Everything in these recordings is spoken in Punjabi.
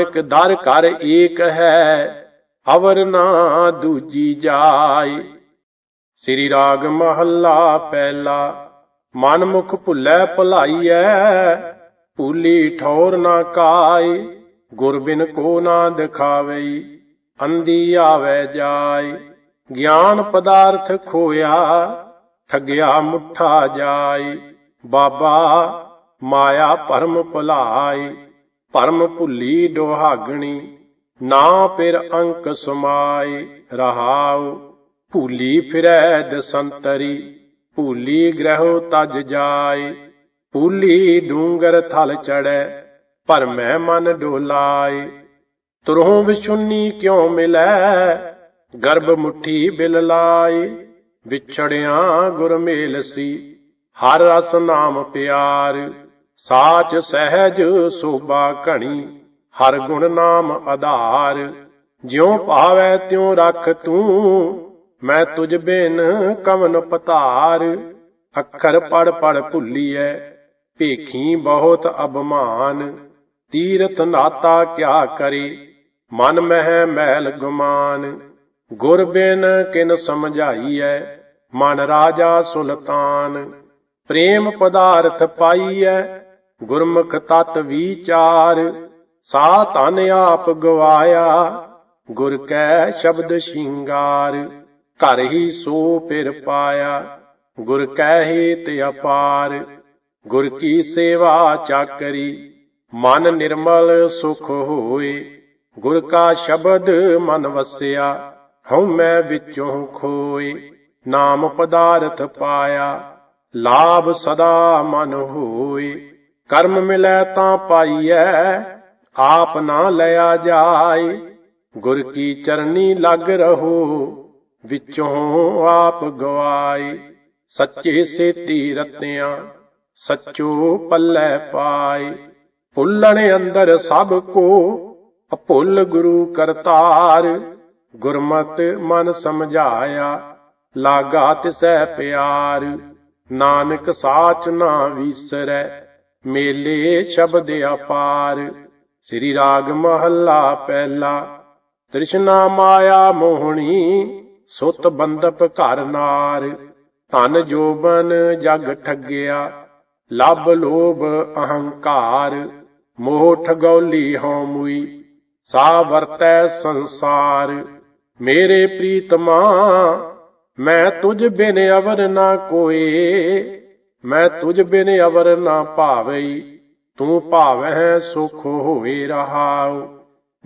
ਇੱਕ ਦਰ ਕਰ ਏਕ ਹੈ ਅਵਰ ਨਾ ਦੂਜੀ ਜਾਏ। ਸ੍ਰੀ ਰਾਗ ਮਹੱਲਾ ਪਹਿਲਾ, ਮਨ ਮੁਖ ਭੁੱਲੈ ਭੁਲਾਈਐ, ਭੂਲੀ ਠੌਰ ਨਾ ਕਾਏ ਗੁਰ ਬਿਨ ਕੋ ਨਾ ਦਿਖਾਵਈ ਅੰਦੀ ਆਵੇ ਜਾਏ। ਗਿਆਨ ਪਦਾਰਥ ਖੋਇਆ, ਠਗਿਆ ਮੁੱਠਾ ਜਾਏ, ਬਾਬਾ ਮਾਇਆ ਭਰਮ ਭੁਲਾਈ ਭਰਮ ਭੁੱਲੀ ਡੋਹਾਗਣੀ, ਨਾ ਫਿਰ ਅੰਕ ਸਮਾਏ ਰਹਾਉ। ਭੂਲੀ ਫਿਰੈ ਦਸੰਤਰੀ ਭੂਲੀ ਗ੍ਰਹਿ ਤਜ ਜਾਏ। ਭੂਲੀ ਡੂੰਗਰ ਥਲ ਚੜੈ ਭਰਮੈ ਮਨ ਡੋਲਾਏ। ਤੁਰਹੋਂ ਵਿਸ਼ੁੰਨੀ ਕਿਉ ਮਿਲੈ, ਗਰਭ ਮੁਠੀ ਬਿਲ ਲਾਏ। ਵਿਛੜਿਆ ਗੁਰ ਮੇਲ ਸੀ, ਹਰ ਰਸ ਨਾਮ ਪਿਆਰ। ਸਾਚ ਸਹਿਜ ਸੋਭਾ ਘਣੀ, ਹਰ ਗੁਣ ਨਾਮ ਆਧਾਰ। ਜਿਉ ਭਾਵੈ ਤਿਉ ਰਖ ਤੂੰ, ਮੈਂ ਤੁਝ ਬਿਨ ਕਵਨ ਪਤਾਰ। ਅੱਖਰ ਪੜ ਪੜ ਭੁੱਲੀਐ, ਭੇਖੀ ਬਹੁਤ ਅਭਮਾਨ। ਤੀਰਥ ਨਾਤਾ ਕਿਆ ਕਰੇ, ਮਨ ਮਹਿ ਮੈਲ ਗੁਮਾਨ। ਗੁਰ ਬਿਨ ਕਿਨ ਸਮਝਾਈਐ, ਮਨ ਰਾਜਾ ਸੁਲਤਾਨ। ਪ੍ਰੇਮ ਪਦਾਰਥ ਪਾਈਐ ਗੁਰਮੁਖ ਤਤ ਵਿਚਾਰ ਸਾ ਧਨ ਆਪ ਗਵਾਇਆ, ਗੁਰ ਕੈ ਸ਼ਬਦ ਸ਼ਿੰਗਾਰ, ਘਰ ਹੀ ਸੋ ਫਿਰ ਪਾਇਆ, ਗੁਰ ਕੈ ਹੇਤ ਅਪਾਰ, ਗੁਰ ਕੀ ਸੇਵਾ ਚਾਕਰੀ, ਮਨ ਨਿਰਮਲ ਸੁਖ ਹੋਏ, ਗੁਰ ਕਾ ਸ਼ਬਦ ਮਨ ਵਸਿਆ, ਹਉ ਮੈਂ ਵਿੱਚੋਂ ਖੋਏ, ਨਾਮ ਪਦਾਰਥ ਪਾਇਆ, ਲਾਭ ਸਦਾ ਮਨ ਹੋਏ। ਕਰਮ ਮਿਲੈ ਤਾਂ ਪਾਈਐ, ਆਪ ਨਾ ਲਿਆ ਜਾਏ। ਗੁਰ ਕੀ ਚਰਨੀ ਲੱਗ ਰਹੋ, ਵਿੱਚੋਂ ਆਪ ਗਵਾਏ। ਸੱਚੇ ਸੇਤੀ ਰਤਿਆਂ ਸੱਚੋ ਪੱਲੇ ਪਾਏ। ਭੁੱਲਣ ਅੰਦਰ ਸਭ ਕੋ, ਅਭੁੱਲ ਗੁਰੂ ਕਰਤਾਰ। ਗੁਰਮਤ ਮਨ ਸਮਝਾਇਆ, ਲਾਗਾ ਤਿਸੈ ਪਿਆਰ। ਨਾਨਕ ਸਾਚ ਨਾ ਵਿਸਰੈ ਮੇਲੇ ਸ਼ਬਦ ਅਪਾਰ। ਸ੍ਰੀ ਰਾਗ ਮਹੱਲਾ ਪਹਿਲਾ। ਤ੍ਰਿਸ਼ਨਾ ਮਾਇਆ ਮੋਹਣੀ, ਸੁਤ ਬੰਦਪ ਘਰ ਨਾਰ। ਧਨ ਜੋਬਨ ਜਗ ਠੱਗਿਆ, ਲਬ ਲੋਭ ਅਹੰਕਾਰ। ਮੋਹ ਠਗੌਲੀ ਹਉ ਮੁਈ, ਸਾ ਵਰਤੈ ਸੰਸਾਰ। ਮੇਰੇ ਪ੍ਰੀਤਮਾ, ਮੈਂ ਤੁਝ ਬਿਨ ਅਵਰ ਨਾ ਕੋਏ। ਮੈਂ ਤੁਝ ਬਿਨ ਅਵਰ ਨਾ ਭਾਵਈ ਤੂੰ ਭਾਵੈ ਸੁਖ ਹੋਏ ਰਹਾਉ।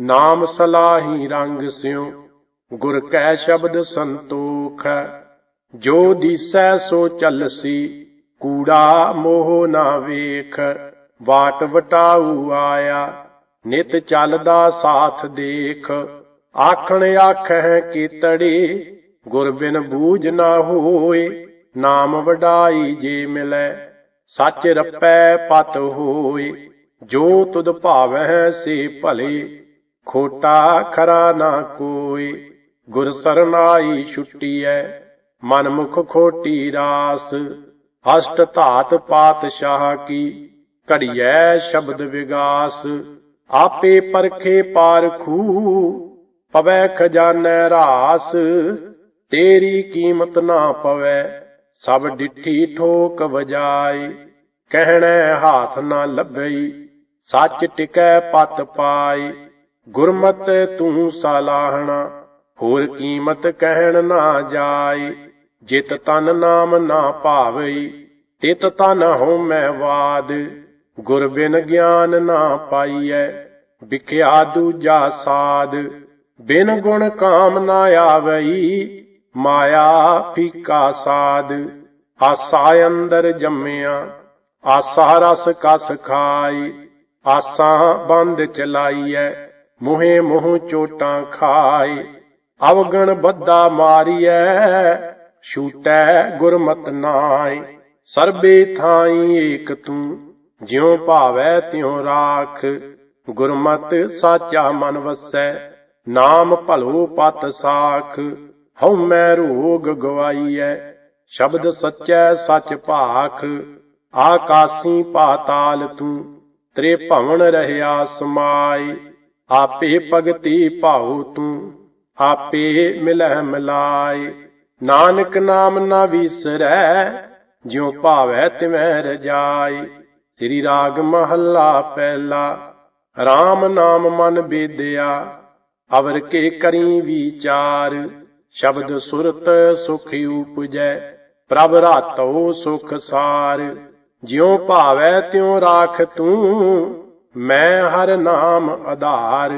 ਨਾਮ ਸਲਾਹੀ ਰੰਗ ਸਿਉ, ਗੁਰ ਕੈ ਸ਼ਬਦ ਸੰਤੋਖ। ਜੋ ਦੀਸੈ ਸੋ ਚੱਲਸੀ ਕੂੜਾ ਮੋਹ ਨਾ ਵੇਖ। ਵਾਟ ਵਟਾਊ ਆਇਆ, ਨਿਤ ਚੱਲਦਾ ਸਾਥ ਦੇਖ। ਆਖਣ ਆਖੈ ਕੀਤੜੀ, ਗੁਰ ਬਿਨ ਬੂਝ ਨਾ ਹੋਏ। ਨਾਮ ਵਡਾਈ ਜੇ ਮਿਲੈ, ਸੱਚ ਰੱਪੈ ਪਤ ਹੋਏ ਜੋ ਤੁਧ ਭਾਵੈ ਸੇ ਭਲੇ, ਖੋਟਾ ਖਰਾ ਨਾ ਕੋਈ, ਗੁਰ ਸਰਨਾਈ ਛੁੱਟੀਐ ਮਨ ਮੁਖ ਖੋਟੀ ਰਾਸ, ਅਸ਼ਟ ਧਾਤ ਪਾਤਸ਼ਾਹ ਕੀ, ਘੜੀਐ ਸ਼ਬਦ ਵਿਗਾਸ, ਆਪੇ ਪਰਖੇ ਪਾਰਖੂ ਪਵੈ ਖਜ਼ਾਨੈ ਰਾਸ, ਤੇਰੀ ਕੀਮਤ ਨਾ ਪਵੈ ਸਭ ਡਿੱਠੀ ਠੋਕ ਵਜਾਈ, ਕਹਿਣੈ ਹਾਥ ਨਾ ਲੱਭਈ, ਸੱਚ ਟਿਕੈ ਪਤ ਪਾਈ, ਗੁਰਮਤ ਤੂੰ ਸਾਲਾਹਣਾ, ਹੋਰ ਕੀਮਤ ਕਹਿਣ ਨਾ ਜਾਈ, ਜਿਤ ਤਨ ਨਾਮ ਨਾ ਭਾਵਈ, ਤਿਤ ਤਨ ਹਉ ਮੈਂ ਵਾਦ, ਗੁਰ ਬਿਨ ਗਿਆਨ ਨਾ ਪਾਈਐ, ਵਿਖਿਆ ਦੂਜਾ ਸਾਧ ਬਿਨ ਗੁਣ ਕਾਮ ਨਾ ਆਵਈ ਮਾਇਆ ਫੀਕਾ ਸਾਧ, ਆਸਾ ਅੰਦਰ ਜੰਮਿਆ, ਆਸਾ ਰਸ ਕਸ ਖਾਈ, ਆਸਾਂ ਬੰਦ ਚਲਾਈਐ, ਮੁਹੇ ਮੂੰਹ ਚੋਟਾਂ ਖਾਈ, ਅਵਗਣ ਬੱਦਾ ਮਾਰੀਐ, ਛੂਟੈ ਗੁਰਮਤ ਨਾਈ, ਸਰਬੇ ਥਾਈ ਏਕ ਤੂੰ, ਜਿਉ ਭਾਵੈ ਤਿਉ ਰਾਖ, ਗੁਰਮਤ ਸਾਚਾ ਮਨ ਵਸੈ, ਨਾਮ ਭਲੋ ਪਤ ਸਾਖ ਹਉ ਮੈਂ ਰੋਗ ਗਵਾਈਐ, ਸ਼ਬਦ ਸੱਚੈ ਸੱਚ ਭਾਖ, ਆਕਾਸੀ ਪਾਤਾਲ ਤੂੰ ਤ੍ਰੇ ਭਵਨ ਰਹਿਆ ਸਮਾਏ, ਆਪੇ ਭਗਤੀ ਭਾਉ ਤੂੰ, ਆਪੇ ਮਿਲਹਿ ਮਿਲਾਏ। ਨਾਨਕ ਨਾਮ ਨਾ ਵਿਸਰੈ, ਜਿਉ ਭਾਵੈ ਤਿਵੈ ਰਜਾਈ ਸ੍ਰੀ ਰਾਗ ਮਹੱਲਾ ਪਹਿਲਾ RAM ਨਾਮ ਮਨ ਬੇਦਿਆ, ਅਵਰ ਕੇ ਕਰੀ ਵਿਚਾਰ। ਸ਼ਬਦ ਸੁਰਤ ਸੁਖ ਉਪਜੈ, ਪ੍ਰਭ ਰਾਤੋ ਸੁਖ ਸਾਰ। ਜਿਉ ਭਾਵੈ ਤਿਉ ਰਾਖ ਤੂੰ, ਮੈਂ ਹਰ ਨਾਮ ਆਧਾਰ।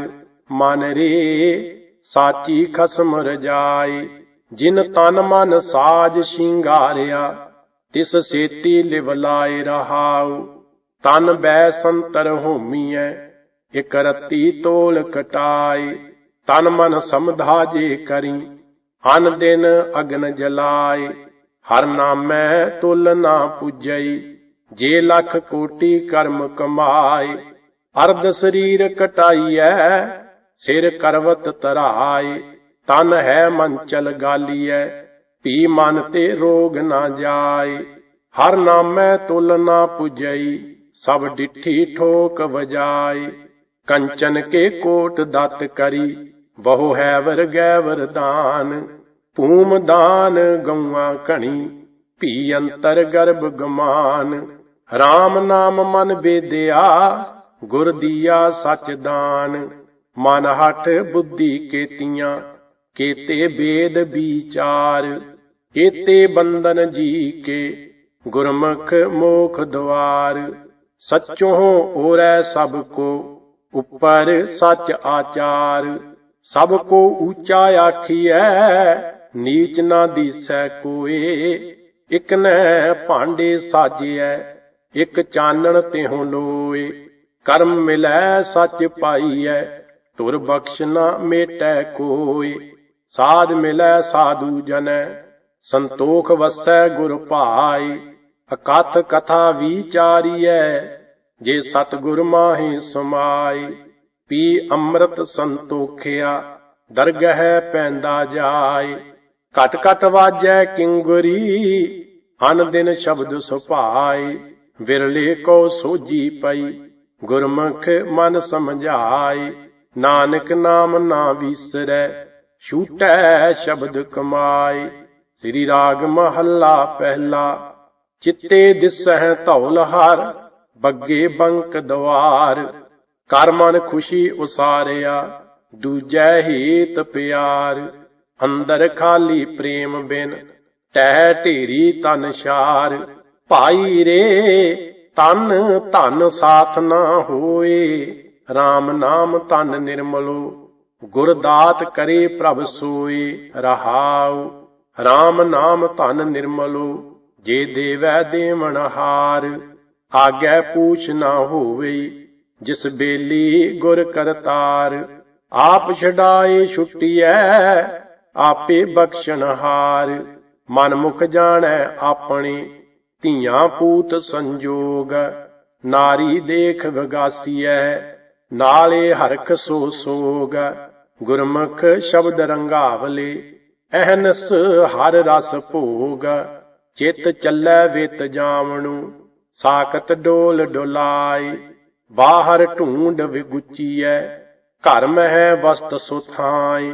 ਮਨ ਰੇ ਸਾਚੀ ਖਸਮ ਰਜਾਈ ਜਿਨ ਤਨ ਮਨ ਸਾਜ ਸ਼ਿੰਗਾਰਿਆ, ਤਿਸ ਸੇਤੀ ਲਿਵ ਲਾਏ ਰਹਾਉ। ਤਨ ਬੈ ਸੰਤਰ ਹੋਮੀਐ, ਇਕ ਰਤੀ ਤੋਲ ਕਟਾਈ ਤਨ ਮਨ ਸਮਧਾ ਜੇ ਕਰੀ ਹਨ ਦਿਨ ਅਗਨ ਜਲਾਏ, ਹਰ ਨਾਮੈ ਤੁਲ ਨਾ ਪੁਜਈ, ਜੇ ਲੱਖ ਕੋਟੀ ਕਰਮ ਕਮਾਏ, ਅਰਧ ਸਰੀਰ ਕਟਾਈਐ, ਸਿਰ ਕਰਵਤ ਤਰਾਏ, ਤਨ ਹੈ ਮੰਚਲ ਗਾਲੀਐ, ਭੀ ਮਨ ਤੇ ਰੋਗ ਨਾ ਜਾਏ, ਹਰ ਨਾਮੈ ਤੁਲ ਨਾ ਪੁਜਈ, ਸਭ ਡਿਠੀ ਠੋਕ ਵਜਾਏ, ਕੰਚਨ ਕੇ ਕੋਟ ਦਤ ਕਰੀ ਬਹੁ ਹੈ ਵਰ ਗੈ ਵਰਦਾਨ ਭੂਮ ਦਾਨ ਗਊਆਂ ਘਣੀ, ਭੀ ਅੰਤਰ ਗਰਭ ਗਮਾਨ। RAM ਨਾਮ ਮਨ ਬੇਦਿਆ, ਗੁਰ ਦੀਆ ਸਚ ਦਾਨ। ਮਨ ਹਠ ਬੁੱਧੀ ਕੇਤੀਆਂ, ਕੇਤੇ ਬੇਦ ਵਿਚਾਰ ਕੇਤੇ ਬੰਦਨ ਜੀ ਕੇ, ਗੁਰਮੁਖ ਮੋਖ ਦਵਾਰ। ਸਚੋ ਓਰੈ ਸਭ ਕੋ, ਉਪਰ ਸਚ ਆਚਾਰ। ਸਭ ਕੋ ਉੱਚਾ ਆਖੀਐ, ਨੀਚ ਨਾ ਦੀਸੈ ਕੋਏ। ਇਕ ਨੈ ਭਾਂਡੇ ਸਾਜਿਐ, ਇਕ ਚਾਨਣ ਤਿਹੁ ਲੋਏ। ਕਰਮ ਮਿਲੈ ਸਚ ਪਾਈਐ ਤੁਰ ਬਖਸ਼ ਨਾ ਮੇਟੈ ਕੋਏ। ਸਾਧ ਮਿਲੈ ਸਾਧੂ ਜਨੈ, ਸੰਤੋਖ ਵਸੈ ਗੁਰ ਭਾਈ ਅਕਥ ਕਥਾ ਵਿਚਾਰੀਐ ਜੇ ਸਤਿਗੁਰ ਮਾਹੀ ਸਮਾਈ ਪੀ ਅੰਮ੍ਰਿਤ ਸੰਤੋਖਿਆ ਦਰਗਹਿ ਪੈਂਦਾ ਜਾਏ। ਘਟ ਘਟ ਵਾਜੈ ਕਿੰਗੁਰੀ ਹਨ ਦਿਨ ਸ਼ਬਦ ਸੁਭਾਈ ਵਿਰਲੇ ਕੋ ਸੋਜੀ ਪਈ, ਗੁਰਮੁਖ ਮਨ ਸਮਝਾਈ ਨਾਨਕ ਨਾਮ ਨਾ ਵਿਸਰੈ, ਛੂਟੈ ਸ਼ਬਦ ਕਮਾਈ ਸ੍ਰੀ ਰਾਗ ਮਹੱਲਾ ਪਹਿਲਾ, ਚਿੱਤੇ ਦਿਸਹਿ ਧੌਲ ਹਰ, ਬੱਗੇ ਬੰਕ ਦਵਾਰ। ਕਰ ਮਨ ਖੁਸ਼ੀ ਉਸਾਰਿਆ, ਦੂਜੈ ਹੀਤ ਪਿਆਰ। ਅੰਦਰ ਖਾਲੀ ਪ੍ਰੇਮ ਬਿਨ, ਟਹਿ ਢੇਰੀ ਤਨ ਸ਼ਾਰ। ਭਾਈ ਰੇ ਤਨ ਧਨ ਸਾਥ ਨਾ ਹੋਏ। RAM ਨਾਮ ਤਨ ਨਿਰਮਲੋ, ਗੁਰਦਾਤ ਕਰੇ ਪ੍ਰਭ ਸੋਏ, ਰਹਾਉ। RAM ਨਾਮ ਧਨ ਨਿਰਮਲੋ, ਜੇ ਦੇਵੈ ਦੇਵਨ ਹਾਰ। ਆਗੈ ਪੂਛ ਨਾ ਹੋਵੇ ਜਿਸ ਬੇਲੀ ਗੁਰ ਕਰਤਾਰ ਆਪ ਛਡਾਏ ਛੁੱਟੀਐ, ਆਪੇ ਬਖਸ਼ਣਹਾਰ ਮਨ ਮੁਖ ਜਾਣੈ ਆਪਣੇ, ਧੀਆਂ ਪੂਤ ਸੰਜੋਗ। ਨਾਰੀ ਦੇਖ ਵਿਗਾਸੀਐ ਨਾਲੇ ਹਰਖ ਸੋ ਸੋਗ। ਗੁਰਮੁਖ ਸ਼ਬਦ ਰੰਗਾਵਲੇ, ਅਹਨਸ ਹਰ ਰਸ ਭੋਗ। ਚਿਤ ਚੱਲੈ ਵਿਤ ਜਾਵਣੂ ਸਾਖਤ ਡੋਲ ਡੋਲਾਈ ਬਾਹਰ ਢੂੰਡ ਵਿਗੁਚੀਐ, ਘਰ ਮਹਿ ਵਸਤ ਸੁਥਾਈ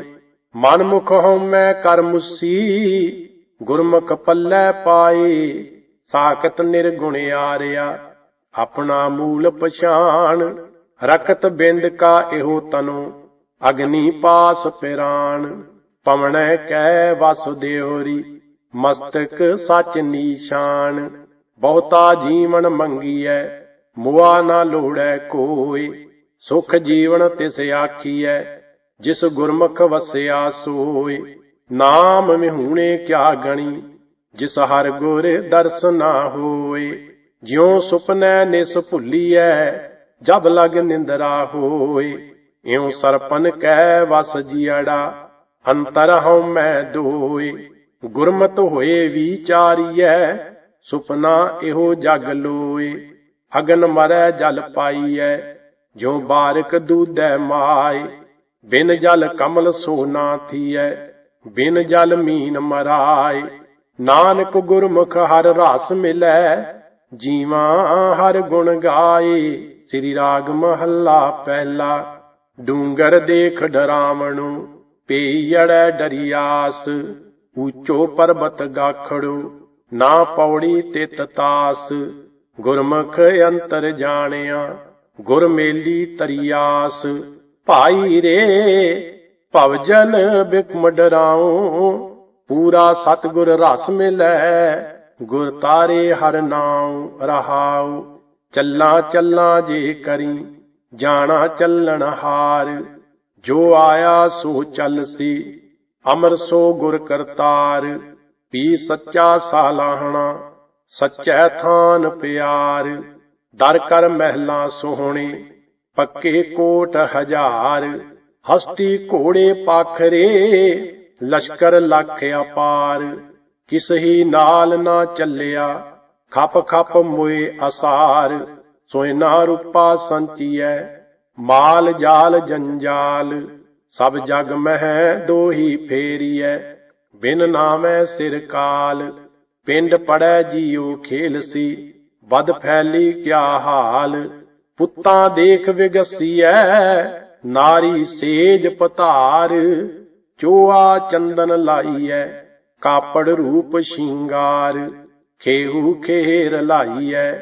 ਮਨ ਮੁਖ ਹਉਮੈ ਕਰ ਮੁਸੀ, ਗੁਰਮੁਖ ਪੱਲੇ ਪਾਏ। ਸਾਖਤ ਨਿਰਗੁਣ ਆਰਿਆ, ਆਪਣਾ ਮੂਲ ਪਛਾਣ। ਰਖਤ ਬਿੰਦ ਕਾ ਇਹੋ ਤਨੋ, ਅਗਨੀ ਪਾਸ ਪਿਰਾਣ। ਪਵਣੈ ਕੈ ਵਸੁਦੇਵਰੀ ਮਸਤਕ ਸਚ ਨੀਸ਼ਾਨ। ਬਹੁਤਾ ਜੀਵਨ ਮੰਗੀਐ ਮੁਆ ਨਾ ਲੋੜੈ ਕੋਇ ਸੁਖ ਜੀਵਨ ਤਿਸ ਆਖੀਐ, ਜਿਸ ਗੁਰਮੁਖ ਵਸਿਆ ਸੋਏ ਨਾਮ ਵਿਹੂਣੇ ਕਿਆ ਗਣੀ, ਜਿਸ ਹਰ ਗੁਰ ਦਰਸ ਨਾ ਹੋਏ ਜਿਉ ਸੁਪਨੈ ਨਿਸ ਭੁੱਲੀਐ, ਜਬ ਲਗ ਨਿੰਦਰਾ ਹੋਏ ਇਉ ਸਰਪਨ ਕਹਿ ਵਸ ਜੀੜਾ ਅੰਤਰ ਹਉ ਮੈਂ ਦੋਏ ਗੁਰਮਤ ਹੋਏ ਵਿਚਾਰੀਐ ਸੁਪਨਾ ਇਹੋ ਜਗ ਲੋਏ ਅਗਨ ਮਰੈ ਜਲ ਪਾਈਐ ਜੋ ਬਾਰਕ ਦੂਦੈ ਮਾਏ। ਬਿਨ ਜਲ ਕਮਲ ਸੋਨਾ ਥੀਐ, ਬਿਨ ਜਲ ਮੀਨ ਮਰਾਏ। ਨਾਨਕ ਗੁਰਮੁਖ ਹਰ ਰਸ ਮਿਲੈ, ਜੀਵਾਂ ਹਰ ਗੁਣ ਗਾਏ। ਸ੍ਰੀ ਰਾਗ ਮਹੱਲਾ ਪਹਿਲਾ, ਡੂੰਗਰ ਦੇਖ ਡਰਾਵਣੂ ਪੇਈੜੈ ਡਰਿਆਸ। ਊਚੋ ਪਰਬਤ ਗਾਖੜੂ, ਨਾ ਪੌੜੀ ਤੇ ਤਾਸ। ਗੁਰਮੁਖ ਅੰਤਰ ਜਾਣਿਆ, ਗੁਰ ਮੇਲੀ ਤਰੀਆਸ। ਭਾਈ ਰੇ ਭਵਜਨ ਬਿਕਮ ਡਰਾਉ ਪੂਰਾ ਸਤਗੁਰ ਰਸ ਮਿਲੈ, ਗੁਰ ਤਾਰੇ ਹਰ ਨਾਉ ਰਹਾਉ। ਚੱਲਾਂ ਚੱਲਾਂ ਜੇ ਕਰੀ, ਜਾਣਾ ਚੱਲਣ ਹਾਰ। ਜੋ ਆਇਆ ਸੋ ਚੱਲ ਸੀ, ਅਮਰ ਸੋ ਗੁਰ ਕਰਤਾਰ। ਪੀ ਸੱਚਾ ਸਾਲਾਹਣਾ ਸੱਚੈ ਥਾਨ ਪਿਆਰ ਦਰ ਕਰ ਮਹਿਲਾ ਸੋਹਣੇ, ਪੱਕੇ ਕੋਟ ਹਜ਼ਾਰ, ਹਸਤੀ ਘੋੜੇ ਪਾਖਰੇ, ਲਸ਼ਕਰ ਲੱਖ ਅਪਾਰ। ਕਿਸ ਹੀ ਨਾਲ ਨਾ ਚੱਲਿਆ, ਖਪ ਖਪ ਮੋਏ ਅਸਾਰ। ਸੋਇਨਾ ਰੂਪਾ ਸੰਚੀਐ, ਮਾਲ ਜਾਲ ਜੰਜਾਲ। ਸਭ ਜਗ ਮਹਿ ਦੋਹੀ ਫੇਰੀਐ, ਬਿਨ ਨਾਮੈ ਸਿਰ ਕਾਲ। ਪਿੰਡ ਪੜੈ ਜੀਉ ਖੇਲ ਸੀ ਬਦ ਫੈਲੀ ਕਿਆ ਹਾਲ? ਪੁੱਤਾਂ ਦੇਖ ਵਿਗਸੀਐ, ਨਾਰੀ ਸੇਜ ਪਤਾਰ। ਚੋਆ ਚੰਦਨ ਲਾਈਐ, ਕਾਪੜ ਰੂਪ ਸ਼ਿੰਗਾਰ। ਖੇਹੂ ਖੇਰ ਲਾਈਐ,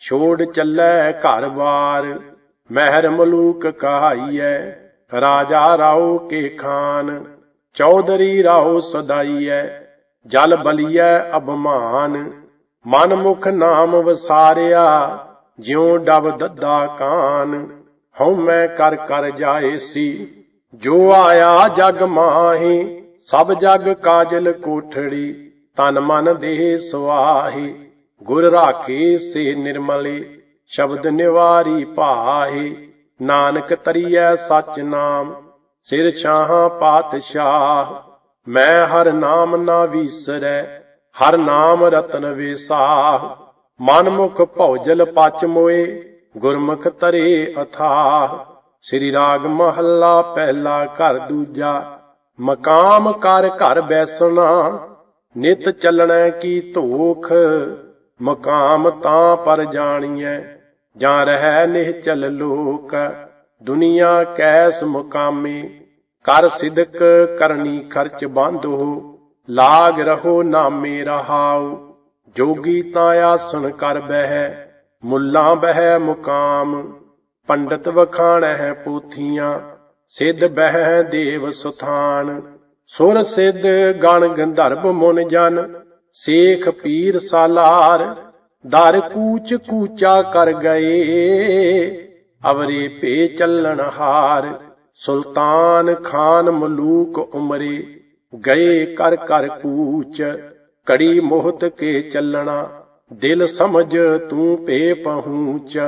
ਛੋੜ ਚੱਲੈ ਘਰ-ਬਾਰ ਮਹਿਰ ਮਲੂਕ ਕਹਾਈਐ, ਰਾਜਾ ਰਾਓ ਕੇ ਖਾਨ। ਚੌਧਰੀ ਰਾਉ ਸਦਾਈਐ ਜਲ ਬਲੀਐ ਅਭਮਾਨ ਮਨ ਮੁਖ ਨਾਮ ਵਸਾਰਿਆ, ਜਿਉ ਡਬ ਦੱਦਾ ਕਾਨ। ਹਉ ਮੈਂ ਕਰ ਕਰ ਜਾਏ ਸੀ ਜੋ ਆਇਆ ਜਗ ਮਾਹੀ, ਸਭ ਜਗ ਕਾਜਲ ਕੋਠੜੀ, ਤਨ ਮਨ ਦੇਹ ਸੁਆਹੀ। ਗੁਰ ਰਾਖੇ ਸੇ ਨਿਰਮਲੇ, ਸ਼ਬਦ ਨਿਵਾਰੀ ਭਾਹੀ। ਨਾਨਕ ਤਰੀਐ ਸਚ ਨਾਮ, ਸਿਰ ਛਾਹਾਂ ਪਾਤਸ਼ਾਹ। ਮੈਂ ਹਰ ਨਾਮ ਨਾ ਵੀਸਰੈ, ਹਰ ਨਾਮ ਰਤਨ ਵੇਸਾਹ। ਮਨ ਮੁਖ ਭੌਜਲ ਪਚ ਮੋਏ, ਗੁਰਮੁਖ ਤਰੇ ਅਥਾਹ। ਸ੍ਰੀ ਰਾਗ ਮਹੱਲਾ ਪਹਿਲਾ ਘਰ ਦੂਜਾ, ਮਕਾਮ ਕਰ ਘਰ ਬੈਸਣਾ। ਨਿਤ ਚੱਲਣਾ ਕੀ ਧੋਖ, ਮਕਾਮ ਤਾਂ ਪਰ ਜਾਣੀਐ, ਜਾਂ ਰਹਿ ਨਿਹ ਚਲ ਲੋਕ। ਦੁਨੀਆ ਕੈਸ ਮੁਕਾਮੇ ਕਰ ਸਿਦਕ ਕਰਨੀ ਖਰਚ ਬੰਧੋ, ਲਾਗ ਰਹੋ ਨਾਮੇ ਰਹਾਉ, ਜੋਗੀ ਤਾਂ ਆਸਣ ਕਰ ਬਹਿ, ਮੁੱਲਾ ਬਹਿ ਮੁਕਾਮ, ਪੰਡਤ ਵਖਾਣੈ ਪੋਥੀਆਂ, ਸਿੱਧ ਬਹਿ ਦੇਵ ਸੁਥਾਨ, ਸੁਰ ਸਿੱਧ ਗਣ ਗੰਧਰਵ ਮੁਨ ਜਨ, ਸੇਖ ਪੀਰ ਸਾਲਾਰ, ਦਰ ਕੂਚ ਕੂਚਾ ਕਰ ਗਏ, ਅਵਰੇ ਪੇ ਚੱਲਣ ਹਾਰ। ਸੁਲਤਾਨ ਖਾਨ ਮਲੂਕ ਉਮਰੇ, ਗਏ ਕਰ ਕਰ ਕੂਚ ਕੜੀ ਮੋਹਤ ਕੇ ਚੱਲਣਾ, ਦਿਲ ਸਮਝ ਤੂੰ ਪੇ ਪਹੂਚ,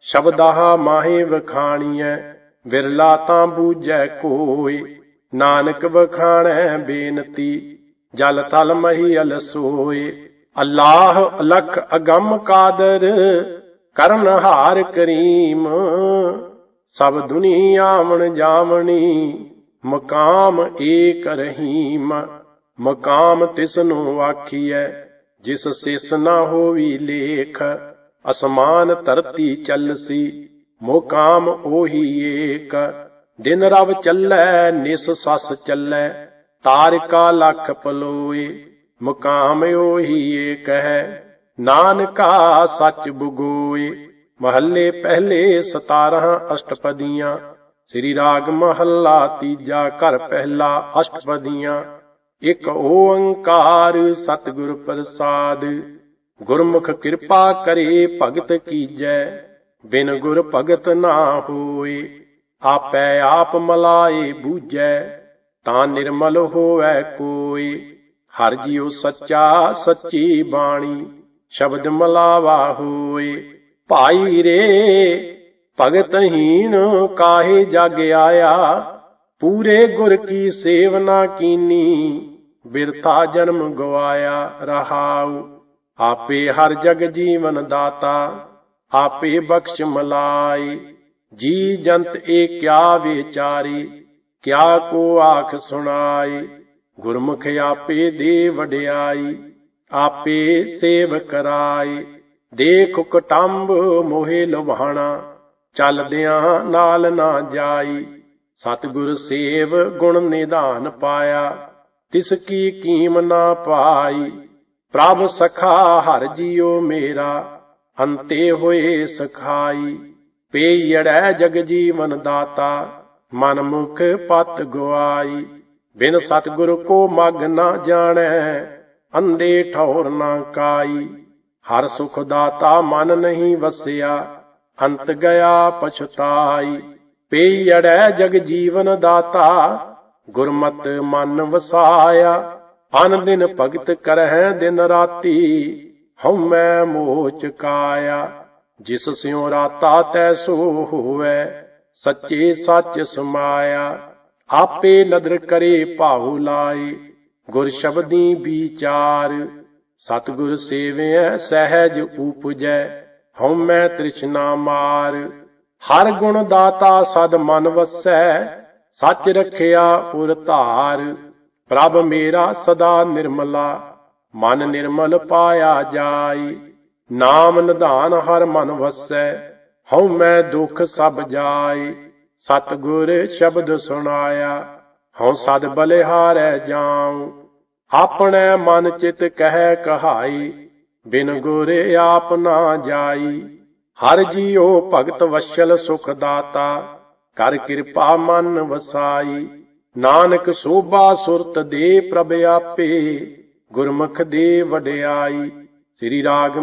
ਸ਼ਬਦਾਹ ਮਾਹੇ ਵਖਾਣੀਐ, ਵਿਰਲਾ ਤਾਂ ਬੂਝੈ ਕੋਏ, ਨਾਨਕ ਵਖਾਣੈ ਬੇਨਤੀ, ਜਲ ਤਲ ਮਹੀ ਅਲਸੋਏ, ਅੱਲਾਹ ਅਲਖ ਅਗੰਮ ਕਾਦਰ ਕਰਨ ਹਾਰ ਕਰੀਮ। ਸਭ ਦੁਨੀਆਵਣ ਜਾਵਣੀ ਮਕਾਮ ਏਕ ਰਹੀਮ। ਮਕਾਮ ਤਿਸ ਨੂੰ ਆਖੀਐ, ਜਿਸ ਸਿਸ ਨਾ ਹੋਵੀ ਲੇਖ। ਅਸਮਾਨ ਧਰਤੀ ਚੱਲਸੀ, ਮੋਕਾਮ ਉਹੀ ਏਕ। ਦਿਨ ਰਵ ਚੱਲੈ, ਨਿਸ ਸਸ ਚੱਲੈ, ਤਾਰਿਕਾ ਲਖ ਪਲੋਏ। ਮੁਕਾਮ ਉਹੀ ਏਕ ਹੈ, ਨਾਨਕਾ ਸੱਚ ਬੁਗੋਏ। ਮਹੱਲੇ ਪਹਿਲੇ 17 ਅਸ਼ਟਪਦੀਆਂ, ਸ੍ਰੀ ਰਾਗ ਮਹੱਲਾ ਤੀਜਾ ਘਰ ਪਹਿਲਾ ਅਸ਼ਟਪਦੀਆਂ, ਇਕ ਓੰਕਾਰ ਸਤਿਗੁਰ ਪ੍ਰਸਾਦ। ਗੁਰਮੁਖ ਕਿਰਪਾ ਕਰੇ ਭਗਤ ਕੀਜੈ, ਬਿਨ ਗੁਰ ਭਗਤ ਨਾ ਹੋਏ, ਆਪੈ ਆਪ ਮਲਾਏ ਬੂਝੈ, ਤਾਂ ਨਿਰਮਲ ਹੋਵੈ ਕੋਈ ਹਰ ਜੀਉ ਸੱਚਾ ਸੱਚੀ ਬਾਣੀ, ਸ਼ਬਦ ਮਲਾਵਾ ਹੋਏ। ਭਾਈ ਰੇ, ਭਗਤ ਹੀਨ ਕਾਹੇ ਜਗ ਆਇਆ? ਪੂਰੇ ਗੁਰ ਕੀ ਸੇਵਨਾ ਕੀਨੀ? ਬਿਰਥਾ ਜਨਮ ਗਵਾਇਆ ਰਹਾਉ। ਆਪੇ ਹਰ ਜਗ ਜੀਵਨ ਦਾਤਾ, ਆਪੇ ਬਖਸ਼ ਮਲਾਈ। ਜੀ ਜੰਤ ਏ ਕਿਆ ਵਿਚਾਰੀ, ਕਿਆ ਕੋ ਆਖ ਸੁਣਾਈ? ਗੁਰਮੁਖ ਆਪੇ ਦੇ ਵਡਿਆਈ, ਆਪੇ ਸੇਵ ਕਰਾਈ। ਦੇਖ ਕਟੰਬ ਮੋਹਿ ਲੁਭਾਣਾ, ਚੱਲਦਿਆਂ ਨਾਲ ਨਾ ਜਾਈ। ਸਤਿਗੁਰ ਸੇਵ ਗੁਣ ਨਿਧਾਨ ਪਾਇਆ, ਤਿਸ ਕੀ ਕੀਮ ਨਾ ਪਾਈ। ਪ੍ਰਭ ਸਖਾ ਹਰ ਜੀਉ ਮੇਰਾ, ਅੰਤੇ ਹੋਏ ਸਖਾਈ। ਪੇਯੜੈ ਜਗ ਜੀਵਨ ਦਾਤਾ ਮਨ ਮੁਖ ਪਤ ਗਵਾਈ ਬਿਨ ਸਤਿਗੁਰ ਕੋ ਮਗ ਨਾ ਜਾਣੈ ਅੰਦੇ ਠੌਰ ਨਾ ਕਾਈ। ਹਰ ਸੁਖ ਦਾਤਾ ਮਨ ਨਹੀਂ ਵਸਿਆ, ਅੰਤ ਗਿਆ ਪਛਤਾਈ। ਪੇਯੜੈ ਜਗ ਜੀਵਨ ਦਾਤਾ, ਗੁਰਮਤ ਮਨ ਵਸਾਇਆ। ਅਨ ਦਿਨ ਭਗਤ ਕਰਹਿ ਦਿਨ ਰਾਤੀ, ਹਉਮੈ ਮੋਹ ਚਕਾਇਆ ਜਿਸ ਸਿਉ ਰਾਤਾ ਤੈ ਸੋ ਹੋਵੈ, ਸੱਚੇ ਸੱਚ ਸਮਾਇਆ। ਆਪੇ ਨਦਰ ਕਰੇ ਭਾਉ ਲਾਏ, ਗੁਰ ਸ਼ਬਦੀ ਵਿਚਾਰ। ਸਤਿਗੁਰ ਸੇਵਿਐ, ਸਹਿਜ ਉਪਜੈ, ਹਉਮੈ ਤ੍ਰਿਸ਼ਨਾ ਮਾਰ। ਹਰ ਗੁਣ ਦਾਤਾ ਸਦ ਮਨ ਵਸੈ, ਸੱਚ ਰਖਿਆ ਪੁਰ ਧਾਰ। ਪ੍ਰਭ ਮੇਰਾ ਸਦਾ ਨਿਰਮਲਾ, ਮਨ ਨਿਰਮਲ ਪਾਇਆ ਜਾਈ। ਨਾਮ ਨਿਧਾਨ ਹਰ ਮਨ ਵਸੈ ਹਉ ਮੈਂ ਦੁਖ ਸਭ ਜਾਈ। ਸਤਿਗੁਰ ਸ਼ਬਦ ਸੁਣਾਇਆ, ਹਉ ਸਦ ਬਲਿਹਾਰੈ ਜਾਉ। ਆਪਣੇ ਮਨ ਚਿਤ ਕਹਿ ਕਹਾਈ, ਬਿਨ ਗੁਰੇ ਆਪ ਨਾ ਜਾਈ। ਹਰ ਜੀਉ ਭਗਤ ਵਸ਼ਲ ਸੁਖ ਦਾਤਾ, ਕਰ ਕਿਰਪਾ ਮਨ ਵਸਾਈ। ਨਾਨਕ ਸੋਭਾ ਸੁਰਤ ਦੇ ਪ੍ਰਭ ਆਪੇ, ਗੁਰਮੁਖ ਦੇ ਵਡਿਆਈ। ਸ੍ਰੀ ਰਾਗ